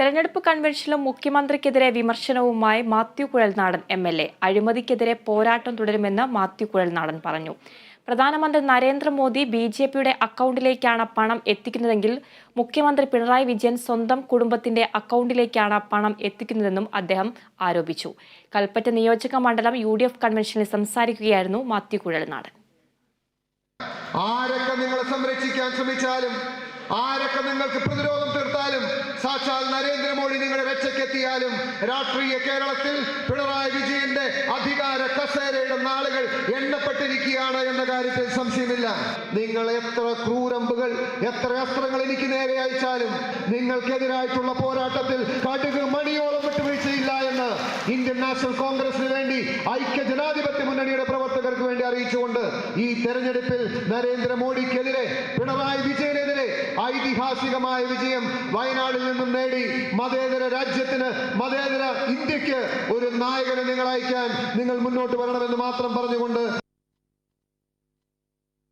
തെരഞ്ഞെടുപ്പ് കൺവെൻഷനിലും മുഖ്യമന്ത്രിക്കെതിരെ വിമർശനവുമായി Mathew Kuzhalnadan M L A. അഴിമതിക്കെതിരെ പോരാട്ടം തുടരുമെന്ന് മാത്യു കുഴൽനാടൻ പറഞ്ഞു. പ്രധാനമന്ത്രി നരേന്ദ്രമോദി ബി ജെ പിയുടെ അക്കൗണ്ടിലേക്കാണ് പണം എത്തിക്കുന്നതെങ്കിൽ മുഖ്യമന്ത്രി പിണറായി വിജയൻ സ്വന്തം കുടുംബത്തിന്റെ അക്കൗണ്ടിലേക്കാണ് പണം എത്തിക്കുന്നതെന്നും അദ്ദേഹം ആരോപിച്ചു. കൽപ്പറ്റ നിയോജക മണ്ഡലം യു ഡി എഫ് കൺവെൻഷനിൽ സംസാരിക്കുകയായിരുന്നു മാത്യു കുഴൽനാടൻ. ആരൊക്കെ നിങ്ങളെ സംരക്ഷിക്കാൻ ശ്രമിച്ചാലും ആരൊക്കെ നിങ്ങൾക്ക് പ്രതിരോധം തീർത്താലും സാക്ഷാൽ നരേന്ദ്രമോദി നിങ്ങളുടെ വെച്ചക്കെത്തിയാലും രാഷ്ട്രീയ കേരളത്തിൽ പിണറായി വിജയന്റെ അധികാര കസേരയുടെ നാളുകൾ എണ്ണപ്പെട്ടിരിക്കുകയാണ് എന്ന കാര്യത്തിൽ സംശയമില്ല. നിങ്ങൾ എത്ര ക്രൂരമ്പുകൾ എത്ര അസ്ത്രങ്ങൾ എനിക്ക് നേരെ അയച്ചാലും നിങ്ങൾക്കെതിരായിട്ടുള്ള പോരാട്ടത്തിൽ കടുക് മണിയോളം വിട്ടുവീഴ്ചയില്ല എന്ന് ഇന്ത്യൻ നാഷണൽ കോൺഗ്രസിന് വേണ്ടി ഐക്യ ജനാധിപത്യ മുന്നണിയുടെ പ്രവർത്തകർക്ക് വേണ്ടി അറിയിച്ചുകൊണ്ട് ഈ തെരഞ്ഞെടുപ്പിൽ നരേന്ദ്രമോദിക്കെതിരെ പിണറായി വിജയനെതിരെ ഐതിഹാസികമായ വിജയം വയനാടിൽ നിന്നും നേടി മതേതര രാജ്യത്തിന് മതേതര ഇന്ത്യയ്ക്ക് ഒരു നായകനെ നിങ്ങൾ അയക്കാൻ നിങ്ങൾ മുന്നോട്ട് വരണമെന്ന് മാത്രം പറഞ്ഞുകൊണ്ട്